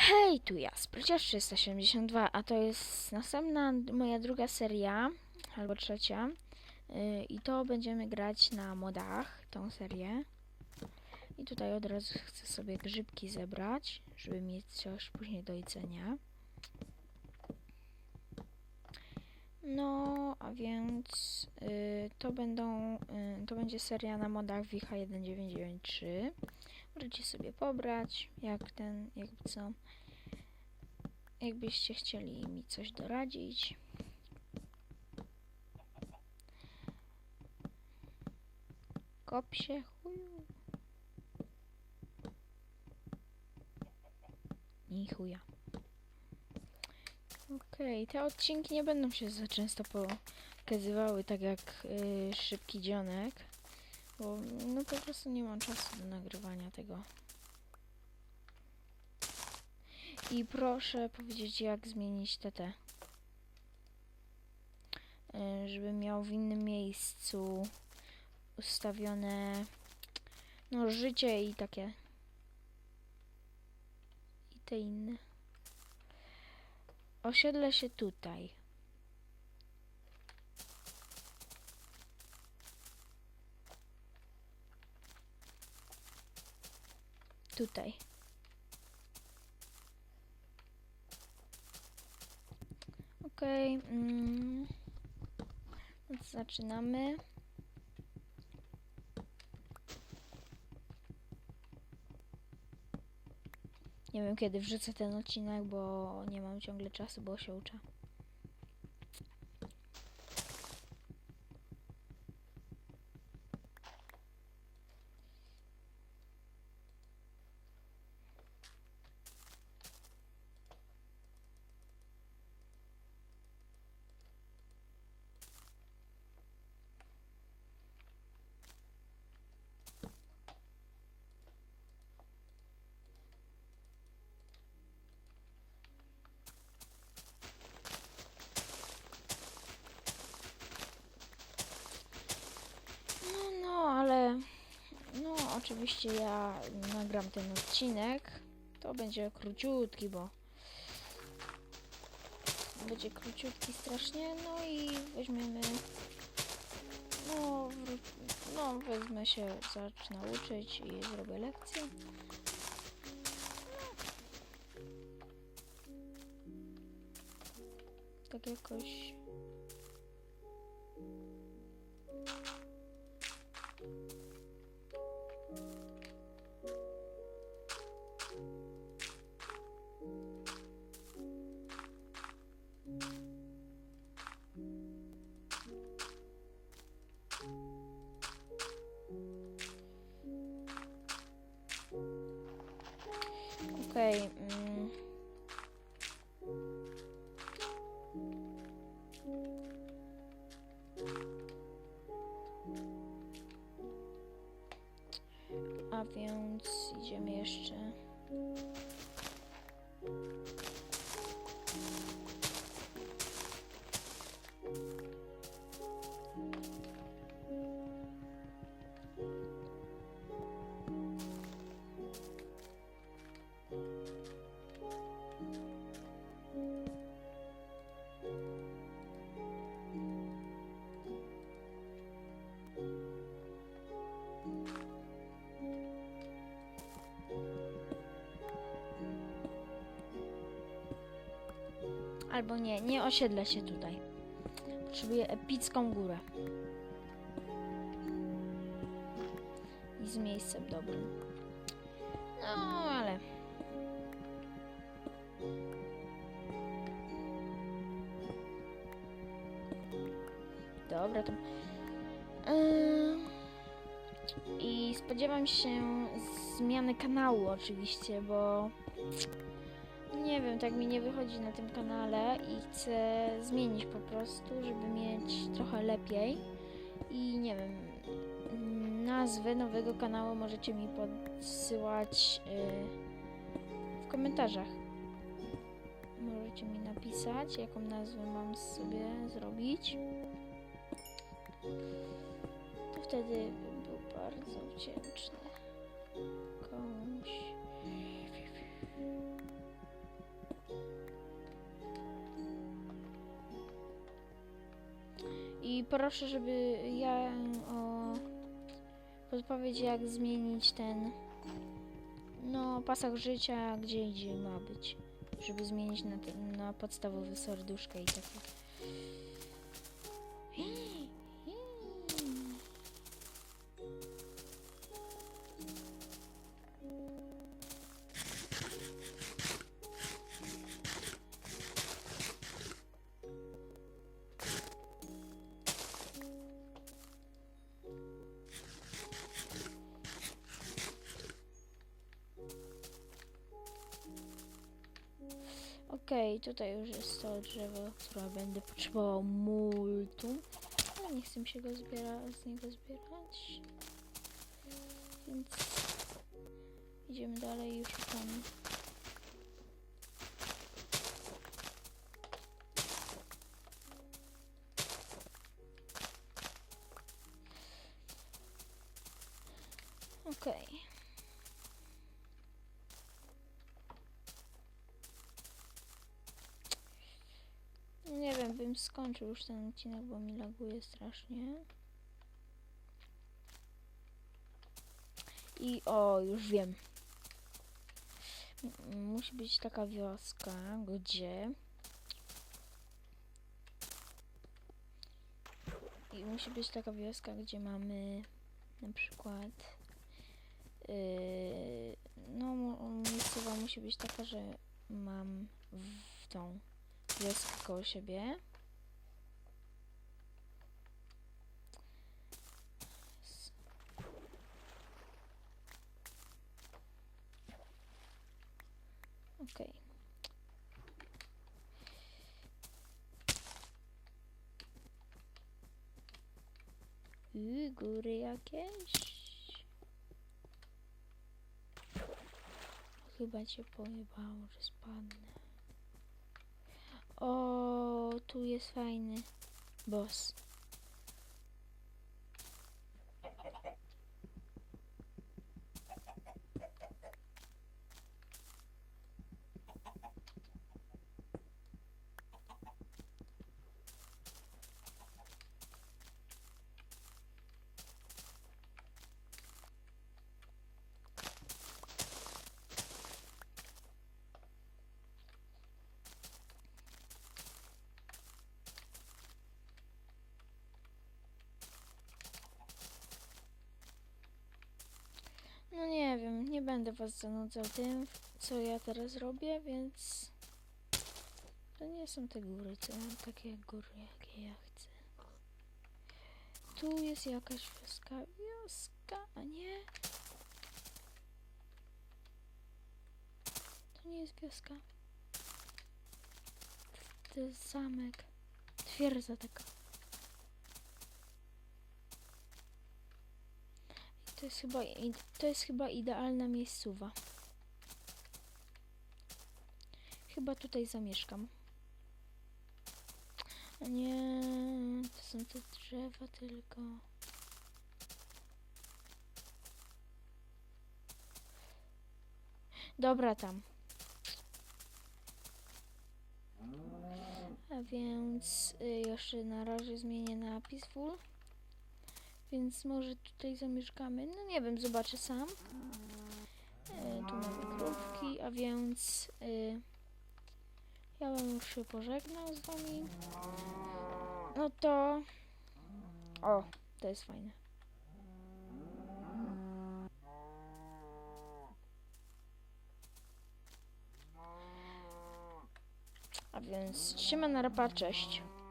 Hej, tu ja, Spryciarz 372, a to jest następna moja druga seria, albo trzecia. Yy, I to będziemy grać na modach, tą serię. I tutaj od razu chcę sobie grzybki zebrać, żeby mieć coś później do jedzenia. No, a więc yy, to będą, yy, to będzie seria na modach Wicha 1993. Możecie sobie pobrać, jak ten, jakby co. Jakbyście chcieli mi coś doradzić. Kop się, chuju. Ni chuja. Okej, te odcinki nie będą się za często pokazywały, tak jak y, Szybki Dzionek. Bo no po prostu nie mam czasu do nagrywania tego. I proszę powiedzieć jak zmienić TT. Y, Żeby miał w innym miejscu ustawione no życie i takie i te inne. Osiedlę się tutaj. Tutaj. Okej. mm. Więc zaczynamy. Nie wiem kiedy wrzucę ten odcinek, bo nie mam ciągle czasu, bo się uczę. No, no, ale no, oczywiście ja nagram ten odcinek. To będzie króciutki, bo będzie króciutki strasznie. No i weźmiemy. No, no wezmę się, zacznę uczyć i zrobię lekcję. Tak jakoś. Okej. mm. A więc idziemy jeszcze. Albo nie, nie osiedlę się tutaj. Potrzebuję epicką górę. I z miejscem dobrym. No, ale... Dobra, to... Ym, I spodziewam się zmiany kanału oczywiście, bo nie wiem, tak mi nie wychodzi na tym kanale i chcę zmienić po prostu, żeby mieć trochę lepiej. I nie wiem, nazwę nowego kanału możecie mi podsyłać yy, w komentarzach. Możecie mi napisać, jaką nazwę mam sobie zrobić. To wtedy bym był bardzo wdzięczny. Proszę, żeby ja o podpowiedź jak zmienić ten no pasach życia, gdzie idzie ma być. Żeby zmienić na, na podstawowe serduszka i takie. Okej, tutaj już jest to drzewo, które będę potrzebował multum. Ale nie chcę się go zbiera, z niego zbierać. Więc idziemy dalej i szukamy. Okej. Nie bym skończył już ten odcinek, bo mi laguje strasznie. I o, już wiem. Musi być taka wioska, gdzie... I musi być taka wioska, gdzie mamy na przykład... Yy, no, miejscowa musi być taka, że mam w tą wioskę koło siebie. Okej. Yy, góry jakieś. Chyba cię pojebało, że spadnę. O, tu jest fajny boss. No nie będę was zanudzał tym, co ja teraz robię, więc to nie są te góry, co takie góry, jakie ja chcę. Tu jest jakaś wioska, wioska, a nie? To nie jest wioska. To jest zamek, twierdza taka. To jest chyba, to jest chyba idealna miejscowa. Chyba tutaj zamieszkam. Nie, to są te drzewa tylko. Dobra tam. A więc y, jeszcze na razie zmienię na peaceful. Więc może tutaj zamieszkamy. No nie wiem, zobaczę sam. E, tu mamy krówki, a więc y, ja bym już się pożegnał z wami. No to... O, to jest fajne. A więc trzyma na rapa, cześć.